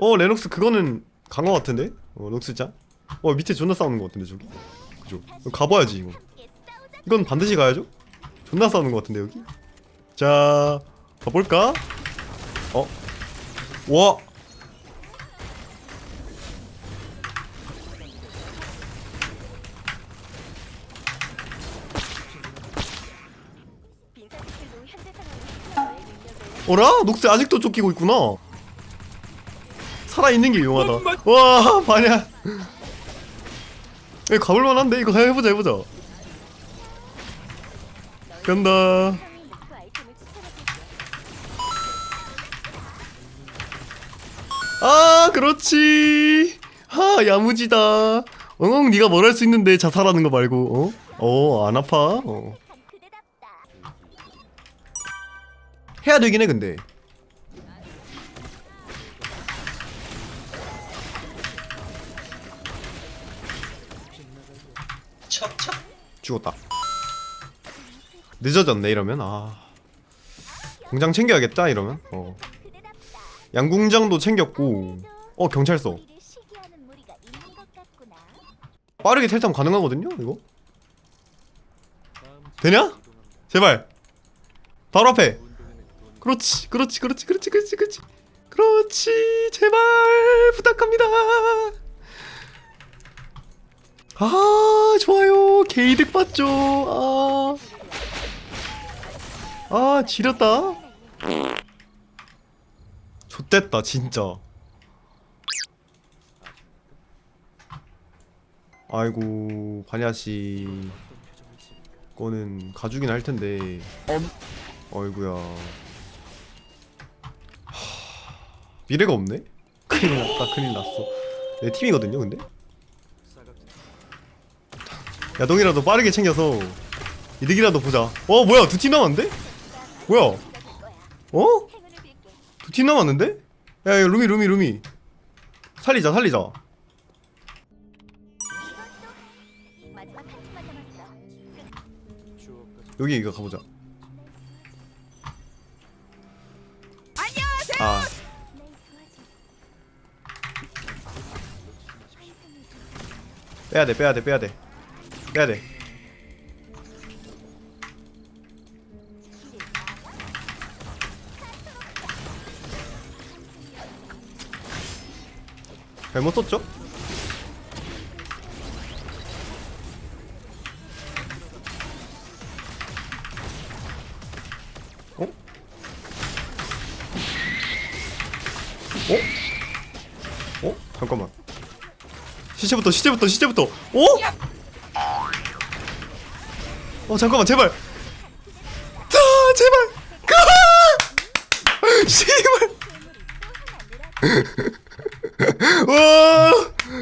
어 레녹스 그거는 간 거 같은데? 어 록스짱? 어 밑에 존나 싸우는 거 같은데 저기? 그죠? 가봐야지 이거 이건 반드시 가야죠? 존나 싸우는 거 같은데 여기? 자 가볼까? 어? 와 어라? 녹스 아직도 쫓기고 있구나 살아있는 게 용하다 와 반야 이거 가볼만한데? 이거 해보자 해보자 간다. 아 그렇지 하 야무지다 엉엉 네가 뭘 할 수 있는데 자살하는 거 말고 어? 어안 아파 어. 해야 되긴 해 근데 척척. 죽었다. 늦어졌네 이러면? 아. 공장 챙겨야겠다 이러면? 어. 양궁장도 챙겼고. 어 경찰서. 빠르게 탈탐 가능하거든요 이거? 되냐? 제발. 바로 앞에. 그렇지 그렇지 그렇지 그렇지 그렇지 그렇지. 그렇지 제발 부탁합니다 아 좋아요. 개이득 봤죠. 아, 아 지렸다. 좆됐다 진짜. 아이고 반야씨 거는 가주긴 할 텐데. 어이구야. 하... 미래가 없네? 큰일 났다 큰일 났어. 내 팀이거든요 근데 야동이라도 빠르게 챙겨서 이득이라도 보자 어 뭐야 두 팀 남았는데? 뭐야 어? 두 팀 남았는데? 야, 야 루미 루미 루미 살리자 살리자. 여기 이거 가보자 아. 빼야돼 빼야돼 빼야돼 빼야 돼 잘못 썼죠? 어? 어? 어? 잠깐만 시체부터 시체부터 시체부터 어? 어 잠깐만 제발. 자 제발. 가 씨발. 와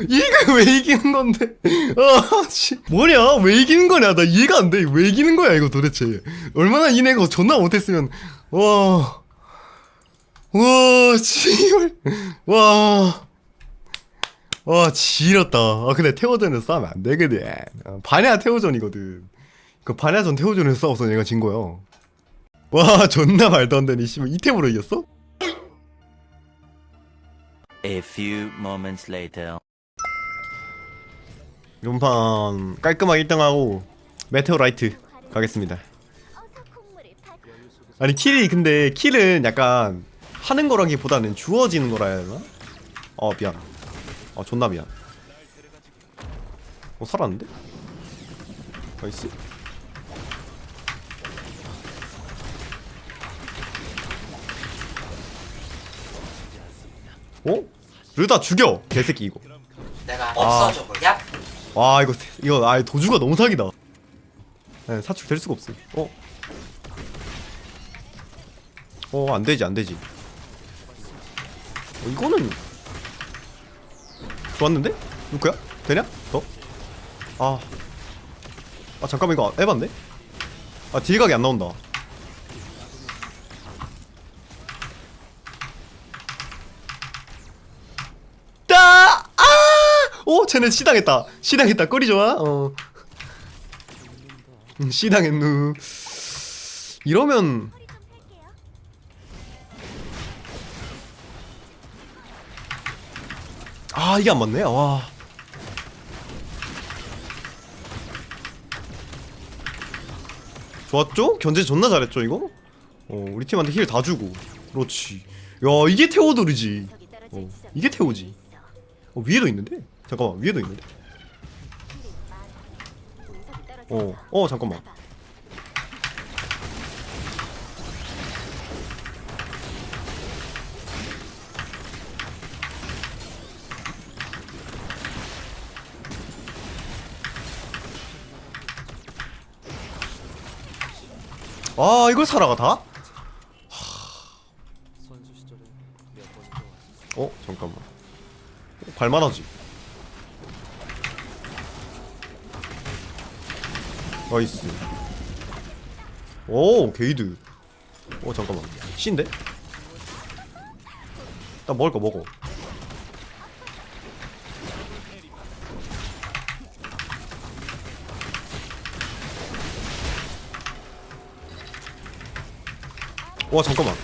이거 왜 이기는 건데? 아 씨. 뭐냐? 왜 이기는 거냐? 나 이해가 안 돼. 왜 이기는 거야 이거 도대체? 얼마나 이내가 존나 못했으면. 와 와 씨발. 와. 와 지렸다. 아 근데 태호전에서 싸우면 안 되거든. 어, 반야 태호전이거든. 그 반야전 태호전에서 싸워서 얘가 진 거야. 와 존나 말도 안 되니 씨발 이템으로 이겼어? A few moments later. 이번 판 깔끔하게 1등하고 메테오 라이트 가겠습니다. 아니 킬이 근데 킬은 약간 하는 거라기보다는 주어지는 거라 해야 되나? 어 미안. 어 존나 미안. 어 살았는데? 나이스. 어? 르다 죽여 개새끼 이거. 내가 없어져 볼냐? 와 이거 세- 이거 아 도주가 너무 사기다. 네, 사출 될 수가 없어. 어? 어, 안 되지, 안 되지. 어, 이거는 좋았는데? 누구야? 되냐? 더? 아, 아 잠깐만 이거 에반데? 아 딜각이 안 나온다. 따! 아! 오, 쟤네 시당했다. 시당했다. 꼬리 좋아. 어. 음, 시당했누. 이러면. 아 이게 안 맞네 와 좋았죠? 견제 존나 잘했죠 이거? 어 우리 팀한테 힐 다 주고 그렇지 야 이게 테오돌이지 어. 이게 태우지. 어 위에도 있는데? 잠깐만 위에도 있는데? 어, 어 잠깐만. 아 이걸 살아가 다? 어 잠깐만. 어, 발만하지? 나이스 오 게이드 어 잠깐만 C인데? 나 먹을 거 먹어 와 잠깐만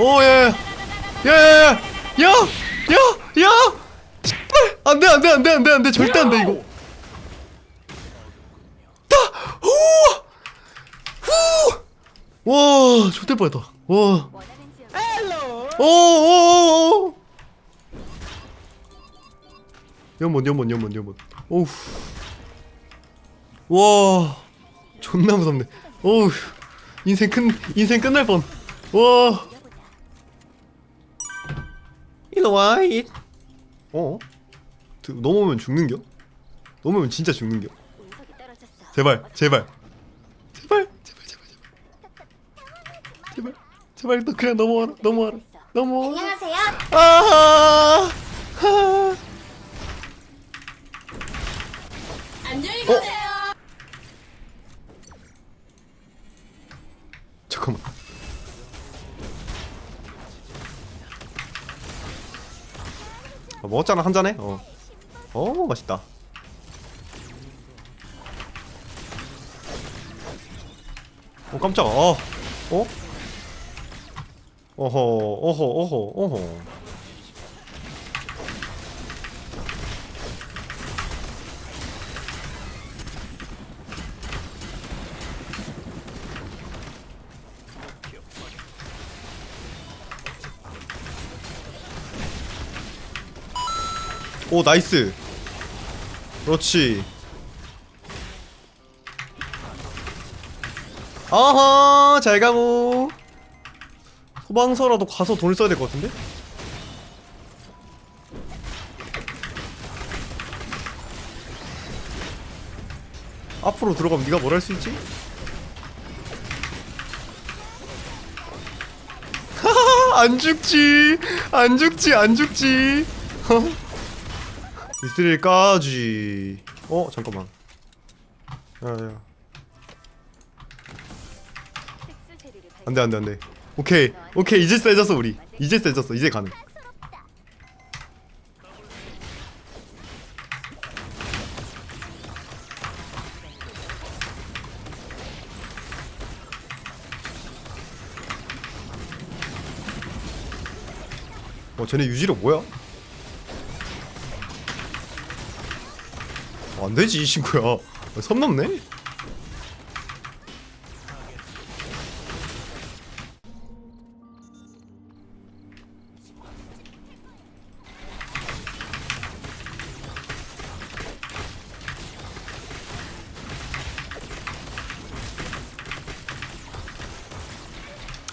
오, 예. 야, 야, 야. 씨발. 안 돼, 안 돼, 안 돼, 안 돼, 안 돼. 절대 안 돼, 이거. 다. 후. 후. 와, 좋대 뻔했다. 와. 오, 오, 오. 연못, 연못, 연못, 연못. 오우. 와. 존나 무섭네. 오우. 인생 끝, 인생 끝날 뻔. 와. 일로 와, 이. 어? 드- 넘어오면 죽는겨? 넘어오면 진짜 죽는겨? 제발, 제발, 제발, 제발, 제발, 제발, 제발, 제발, 너 그냥 넘어와라, 넘어와라, 넘어와. 안녕하세요. 아, 하. 안녕히 어? 잠깐만. 아, 먹었잖아 한 잔에. 어. 어 맛있다. 어 깜짝아. 어. 어? 어허 어허 어허 어허. 오 나이스. 그렇지. 아하 잘 가고. 소방서라도 가서 돈을 써야 될 것 같은데? 앞으로 들어가면 네가 뭘 할 수 있지? 안 죽지 안 죽지 안 죽지 이스릴까지. 어 잠깐만. 야야. 안돼 안돼 안돼. 오케이. 오케이 이제 세졌어 우리. 이제 세졌어 이제 가능. 어 쟤네 유지력 뭐야? 안 되지 이 친구야 어, 선 넘네?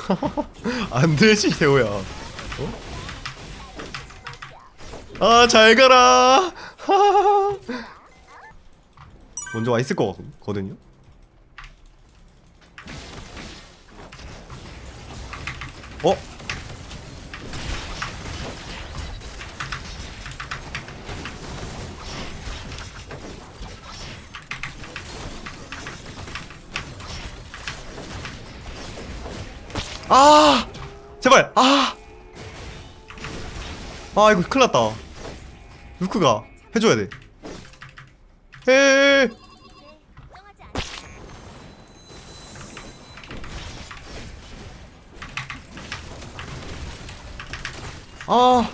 안 되지 대호야. 어? 아잘 가라. 먼저 와 있을 거거든요. 어? 아 제발 아. 아 이거 큰일 났다 루크가 해줘야 돼 해. 걱 아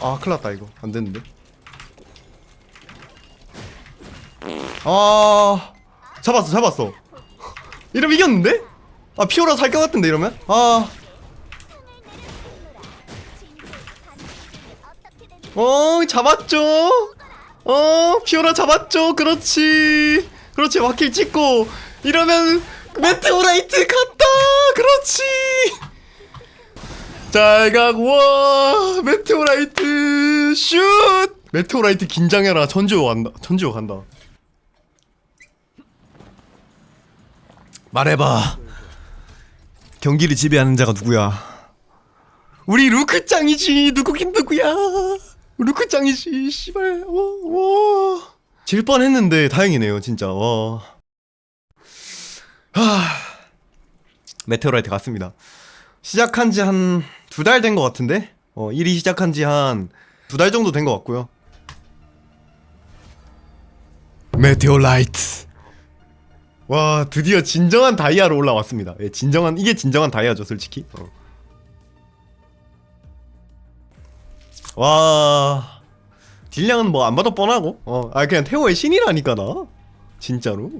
아, 큰일 났다, 이거. 안 되는데. 아, 잡았어, 잡았어. 이러면 이겼는데? 아, 피오라 살 것 같은데, 이러면? 아, 어, 잡았죠? 어, 피오라 잡았죠? 그렇지. 그렇지, 와킬 찍고. 이러면, 메테오라이트 갔다! 그렇지! 잘 가고 와 메테오라이트 슛! 메테오라이트 긴장해라. 전지호 간다. 전지호 간다. 말해봐. 경기를 지배하는 자가 누구야? 우리 루크짱이지. 누구긴 누구야? 루크짱이지. 씨발. 와, 질 뻔했는데 다행이네요 진짜. 와 하... 메테오라이트 갔습니다 시작한 지 한 두 달 된 것 같은데? 어, 일이 시작한 지 한 두 달 정도 된 것 같고요. 메테오라이트. 와, 드디어 진정한 다이아로 올라왔습니다. 예, 진정한 이게 진정한 다이아죠, 솔직히. 어. 와, 딜량은 뭐안 봐도 뻔하고, 어, 아 그냥 태호의 신이라니까 나, 진짜로.